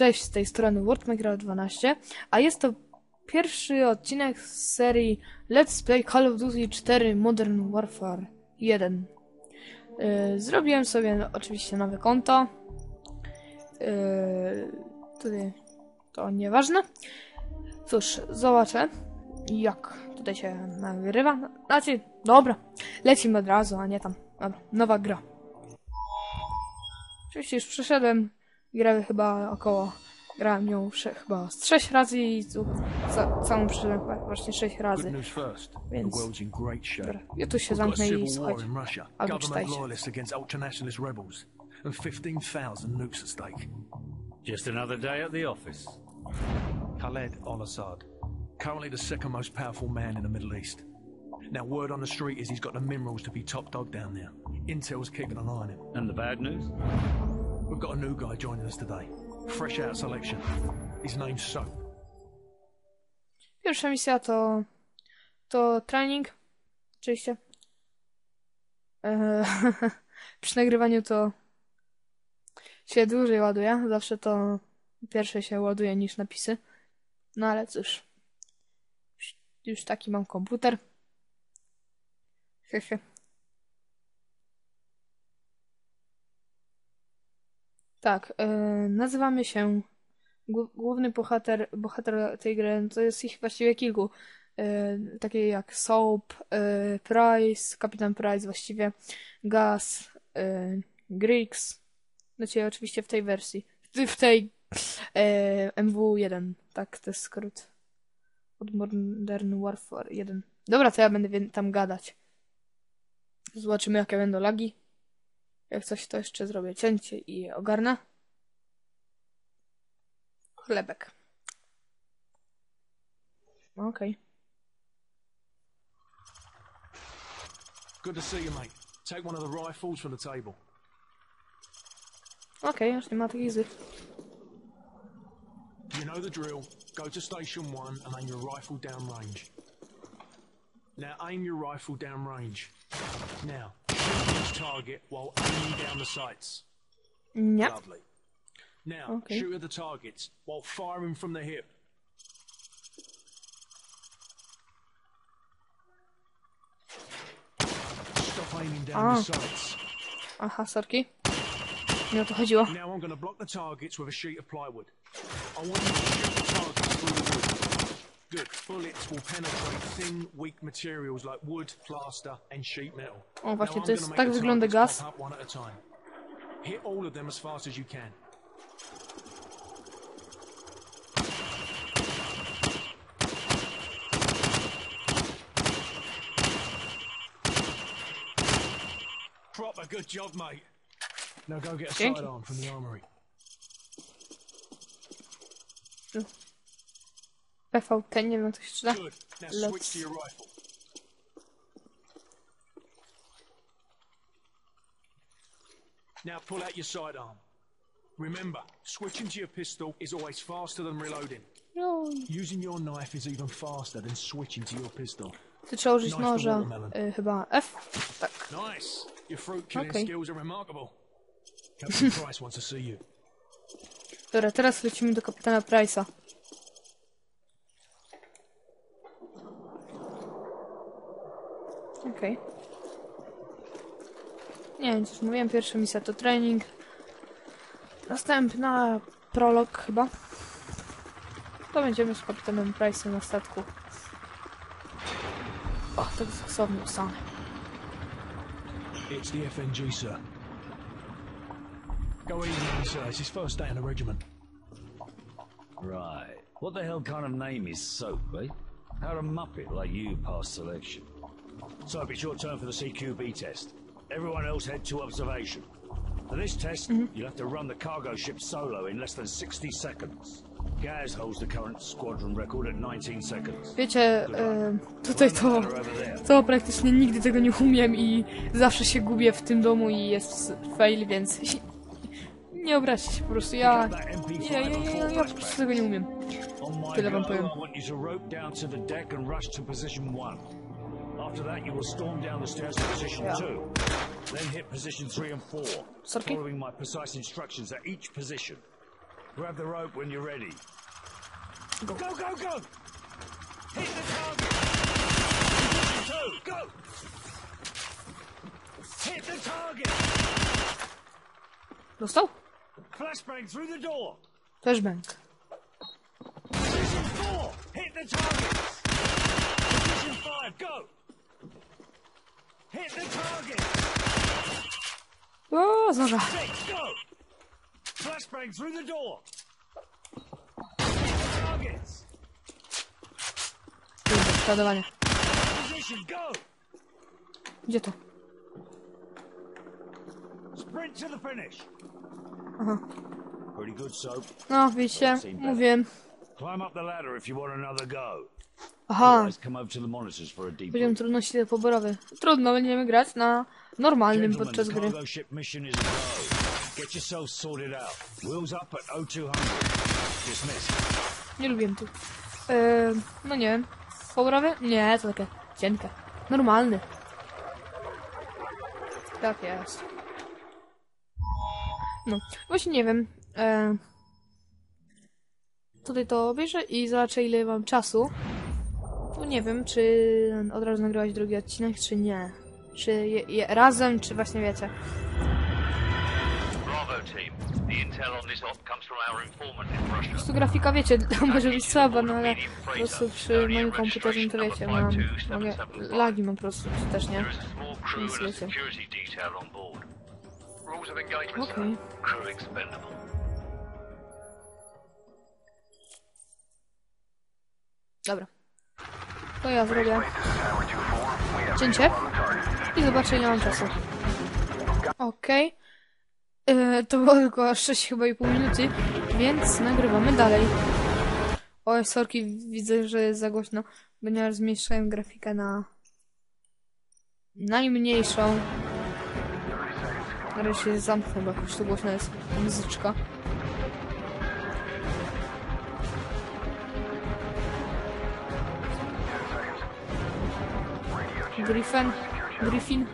Cześć, z tej strony WordMinecraft12, a jest to pierwszy odcinek z serii Let's Play Call of Duty 4 Modern Warfare 1. Yy, zrobiłem sobie oczywiście nowe konto. Yy, tutaj to nieważne. Cóż, zobaczę jak tutaj się nagrywa. Znaczy, dobra, lecimy od razu, a nie tam. Dobra, nowa gra. Oczywiście już przeszedłem grę chyba około. Grałem ją sze- chyba z 6 razy i tu ca- całą przeszedłem chyba właśnie 6 Good razy. news first. Więc- world's in great shape. Dobra, ja tu się We've got a zamknę i słuchajcie. Albo czytajcie. loyalists against ultranationalist rebels, and 15,000 nukes at stake. Just another day at the office. Khaled al-Assad, currently the second most powerful man in the Middle East. Now, word on the street is he's got the minerals to be top dog down there. Intel's keeping an eye on him. And the bad news? We've got a new guy joining us today, fresh out of selection. His name's Soap. Pierwsza misja to to trening. Oczywiście. Eee, przy nagrywaniu to się dłużej ładuje. Zawsze to pierwsze się ładuje niż napisy. No ale cóż. Już taki mam komputer. Hehe. Tak, e, nazywamy się Głó- Główny bohater, bohater tej gry, to jest ich właściwie kilku. E, takie jak Soap, e, Price, Kapitan Price właściwie, Gas, e, Griggs. Znaczy oczywiście w tej wersji. W, tej e, MW1, tak, to jest skrót. Od Modern Warfare 1. Dobra, to ja będę tam gadać. Zobaczymy jakie będą lagi. Jak coś to jeszcze zrobię cięcie i ogarnę. Chlebek. Okej. Good to see you, mate. Take one of the rifles from the table. Okej, już nie ma takich złych. You know the drill. Go to station one and aim your rifle downrange. Now aim your rifle downrange. Now, shoot each target while aiming down the sights. Nie. Lovely. Now, Okay. shoot at the targets while firing from the hip. Stop aiming down Ah. the sights. Aha, sorki. Nie o to chodziło. Now I'm going to block the targets with a sheet of plywood. I want you to shoot the targets through the wood. Good. Bullets will penetrate thin, weak materials like wood, plaster, and sheet metal. O, właśnie to jest- tak wygląda gaz. pop up one at a time. Hit all of them as fast as you can. Proper good job, mate. Now go get a sidearm from the armory. Mm. PVT, nie wiem jak to się czyta. Let's-. Now pull out your sidearm. Remember, switching to your pistol is always faster than reloading. No, Using your knife is even faster than switching to your pistol. ty trzeba użyć Nice noża. Y, chyba F. Tak. Nice. Your fruit killing Okay. skills are remarkable. Captain Price wants to see you. Dobra, teraz lecimy do kapitana Price'a. Okej. Nie wiem, coś mówiłem, pierwsza misja to trening. Następna prolog chyba. To będziemy z kapitanem Price'em na statku. O, tak zasobnie ustanę. It's the FNG, sir. Go easy, sir. It's his first day in the regiment. Right. What the hell kind of name is Soap, eh? How a muppet like you pass selection? Soap, it's your turn for the CQB test. Everyone else head to observation. For this test, you'll have to run the cargo ship solo in less than 60 seconds. Gaz holds the current squadron record at 19 seconds. Wiecie, e, tutaj to, to praktycznie nigdy tego nie umiem i zawsze się gubię w tym domu i jest fail, więc nie obraźcie się po prostu. Ja, ja, ja, ja, ja po prostu tego nie umiem. Tyle wam powiem. After that, you will storm down the stairs to position Yeah. two. Then hit position three and four, Sorki? following my precise instructions at each position. Grab the rope when you're ready. Go. Go, go, go! Hit the target! Position two, go! Hit the target! Dostał? Flashbang through the door! Flashbang. Position four, hit the targets! Position five, go! Hit the target! O, zdąża. Six, go! Flashbang through the door! Hit the targets! Kurde, przeładowanie. Position, go! Gdzie to? Sprint to the finish! Aha. Pretty good, Soap. No, widzicie? Mówiłem. Climb up the ladder if you want another go. Aha. Poziom trudności poborowy. Trudno, będziemy grać na normalnym podczas gry. cargo ship mission is a go. Get yourselves sorted out. Wheels up at 0200. Dismissed. Nie lubię tu. Eee, no nie wiem. Poborowy? Nie, to takie cienkie. Normalny. Tak jest. No, właśnie nie wiem. Eee, tutaj to obejrzę i zobaczę ile mam czasu. Tu nie wiem, czy od razu nagrywać drugi odcinek, czy nie. Czy je, je razem, czy właśnie wiecie. Po prostu grafika, wiecie, może być słaba, no ale po prostu przy moim komputerze, to wiecie, mam, mogę, lagi mam po prostu też, nie? A wiecie. Okej. expendable. Dobra. To ja zrobię cięcie i zobaczę ile mam czasu. Okej. Yy, to było tylko 6 chyba i pół minuty, więc nagrywamy dalej. O, sorki, widzę, że jest za głośno, ponieważ zmniejszyłem grafikę na najmniejszą. Się zamknę, bo jakoś tu głośno jest muzyczka. Griffin. Griffin.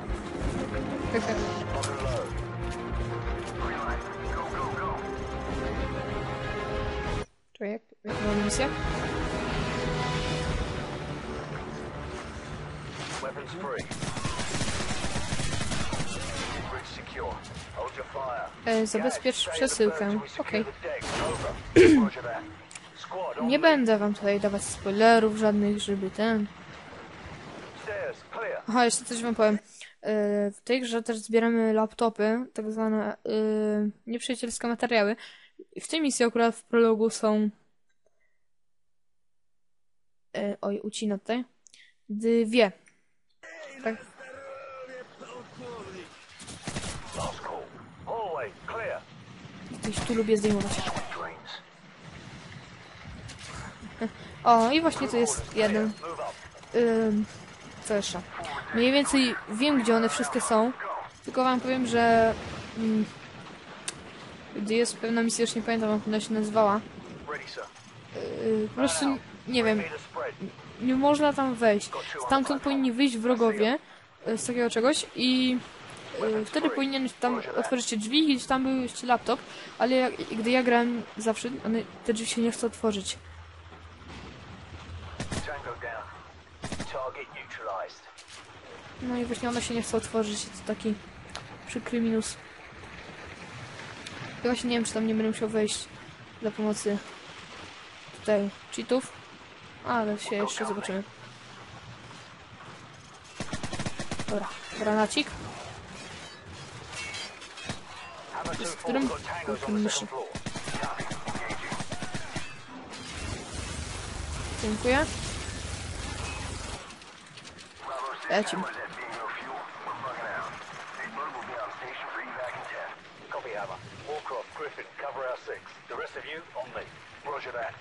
Tak, tak. Czekaj, jak, jak była misja? Weapons free. Bridge secure. Hold your fire. E, zabezpiecz przesyłkę. Okej. Nie będę wam tutaj dawać spoilerów żadnych, żeby ten... Aha, jeszcze coś wam powiem. E, W tej grze też zbieramy laptopy, tak zwane e, nieprzyjacielskie materiały. W tej misji akurat w prologu są... E, Oj, ucina tutaj. Dwie. Tak, gdzieś tu lubię zdejmować. O, i właśnie tu jest jeden. Ym, jeszcze? Mniej więcej wiem, gdzie one wszystkie są. Tylko wam powiem, że... Mm, gdy jest pewna misja, już nie pamiętam jak ona się nazywała. Yy, po prostu, nie wiem, nie można tam wejść. Stamtąd powinni wyjść wrogowie y, z takiego czegoś i y, wtedy powinien tam otworzyć się drzwi i tam był jeszcze laptop, ale jak, gdy ja grałem zawsze, one, te drzwi się nie chcą otworzyć. No i właśnie one się nie chcą otworzyć, to taki przykry minus. Ja właśnie nie wiem, czy tam nie będę musiał wejść za pomocy tutaj cheatów, ale się jeszcze zobaczymy. Dobra, granacik. Hammer Z 2-4 którym myszy. Dziękuję. Hammer. Warcroft, Griffin, cover our six. The rest of you, on me. Roger that.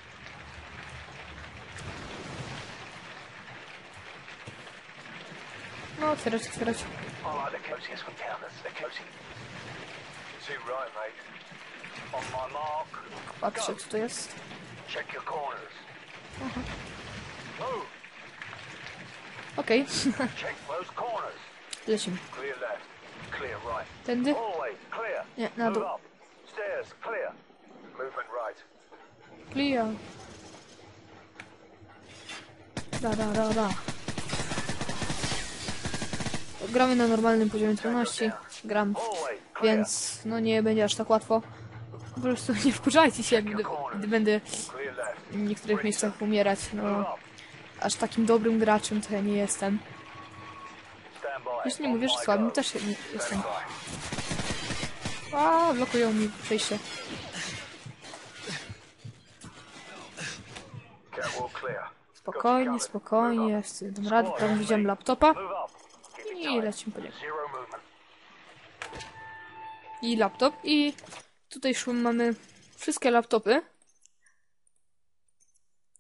No, otwierać, otwierać. I like the coziest from counters. The cozy. Too right, mate. On my mark. Patrzę, co to jest. Check your corners. Move. Okej, corners. lecimy. Tędy? Nie, na dół. Clear. Da, da, da, da. Gramy na normalnym poziomie trudności. Gram, więc no nie będzie aż tak łatwo. Po prostu nie wkurzajcie się, gdy, gdy będę w niektórych miejscach umierać. No. Aż takim dobrym graczem to ja nie jestem. Już nie mówię, że słabym też jestem. A, blokują mi przejście. Spokojnie, spokojnie. Dam radę, tam widziałem laptopa. I lecimy po niego. I laptop. I tutaj szum mamy wszystkie laptopy.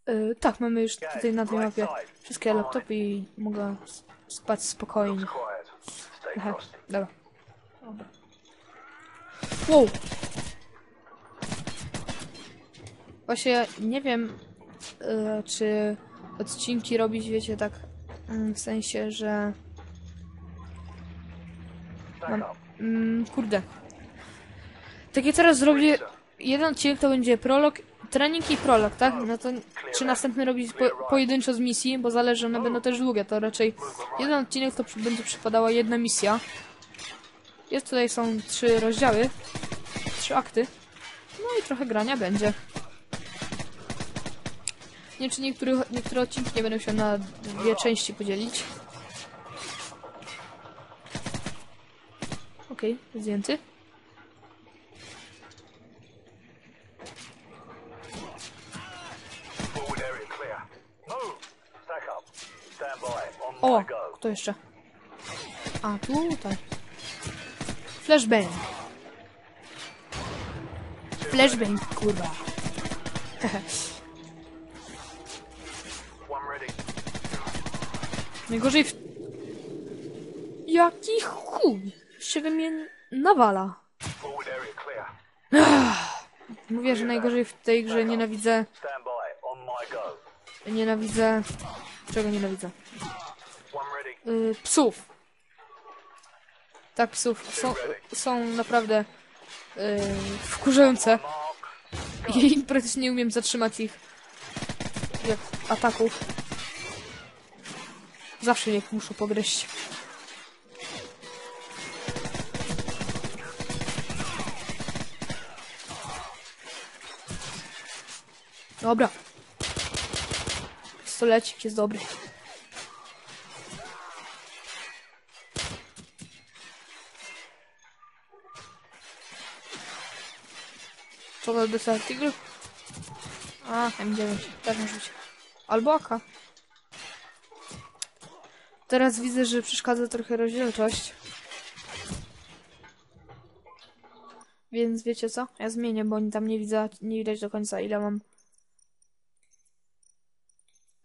Yy, tak, mamy już tutaj na tej mapie wszystkie laptopy i mogę spać spokojnie. Aha, dobra. Dobra. Wow! Właśnie nie wiem, e, czy odcinki robić, wiecie, tak mm, w sensie, że... Mam, mm, kurde. Tak jak teraz zrobię jeden odcinek, to będzie prolog, trening i prolog, tak? No to czy następny robić po, pojedynczo z misji, bo zależy, one będą też długie, to raczej jeden odcinek to będzie przypadała jedna misja. Jest tutaj są trzy rozdziały, trzy akty. No i trochę grania będzie. Nie czy niektóre, niektóre odcinki nie będą się na dwie części podzielić. Okej, zdjęty. O, my go. kto jeszcze? A, tutaj. Flashbang. Flashbang, kurwa. Najgorzej w... Jaki chuj się we mnie nawala. Mówię, że najgorzej w tej grze nienawidzę... Nienawidzę... Czego nienawidzę? Y, psów. Tak, psów. Są, są naprawdę y, wkurzające. I praktycznie nie umiem zatrzymać ich jak ataków. Zawsze mnie muszę pogryźć. Dobra. Pistolecik jest dobry. Co to deser Tigr? A, M9. Też może być. Albo AK. Teraz widzę, że przeszkadza trochę rozdzielczość. Więc wiecie co? Ja zmienię, bo tam nie widzę, nie widać do końca ile mam.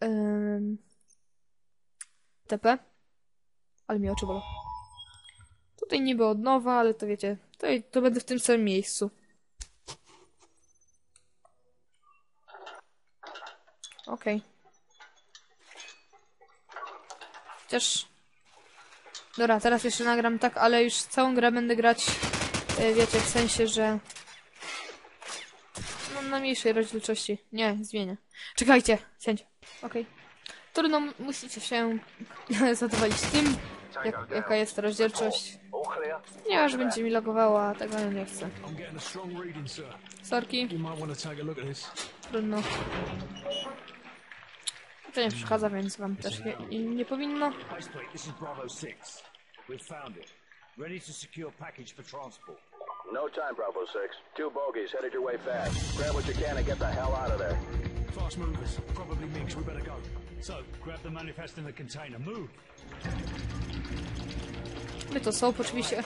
Ym... TP. Ale mi oczy bolą. Tutaj niby od nowa, ale to wiecie, to, to będę w tym samym miejscu. Okej. Chociaż... Dobra, teraz jeszcze nagram tak, ale już całą grę będę grać, e, wiecie, w sensie, że... No, na mniejszej rozdzielczości. Nie, zmienię. Czekajcie, sięcie. Okej. Trudno, m- musicie się zadowolić tym, jak, jaka jest rozdzielczość. Nie, że będzie mi logowała, tego nie chcę. Sorki, You might want to take a look at this. trudno. To nie przeszkadza, więc wam też nie, nie powinno. Faceplate, this is Bravo 6. We've found it. Ready to secure package for transport. No time, Bravo 6. Two bogies headed your way fast. Grab what you can and get the hell out of there. Fast movers. Probably Mix. We better go. So, grab the manifest in the container. Move. My to Soap oczywiście, jak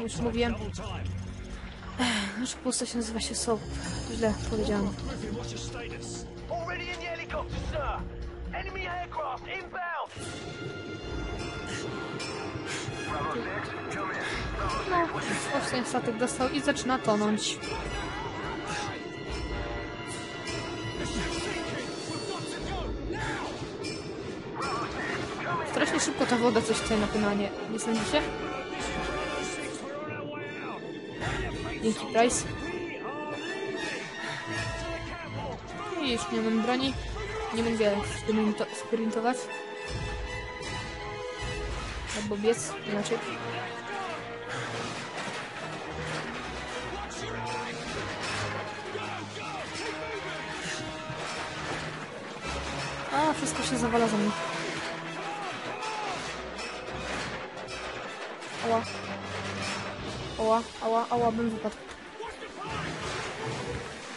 już mówiłem. Nasza postać nazywa się Soap. Źle powiedziałam. Griffin, what's your status? Already in the helicopter, sir. Enemy aircraft inbound. Bravo 6, come in. No, właśnie statek dostał i zaczyna tonąć. Strasznie szybko ta woda coś tutaj napływa, nie, nie sądzicie? Dzięki, Price. i już nie mam broni. Nie mogę sprinto sprintować. Albo biec, inaczej. A, wszystko się zawala za mną. Ała. Ała, ała, ała, bym wypadł.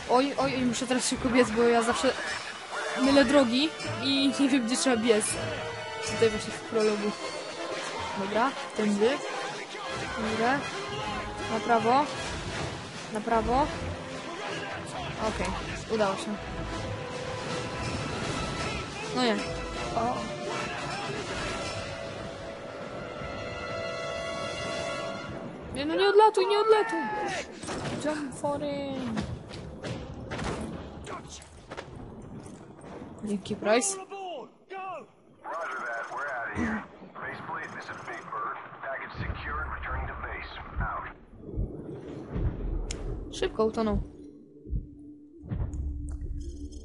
Oj, oj, oj, muszę teraz szybko biec, bo ja zawsze mylę drogi i nie wiem, gdzie trzeba biec. Tutaj właśnie w prologu. Dobra, tędy. Dobra. Na prawo. Na prawo. Okej, udało się. No nie. O. Nie, no nie odlatuj, nie odlatuj. Jump for it. Base. Out. Szybko utonął.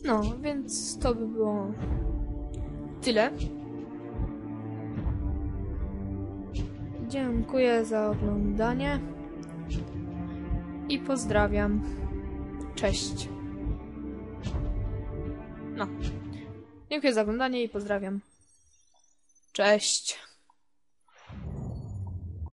No, więc to by było tyle. Dziękuję za oglądanie i pozdrawiam. Cześć. No. Dziękuję za oglądanie i pozdrawiam. Cześć.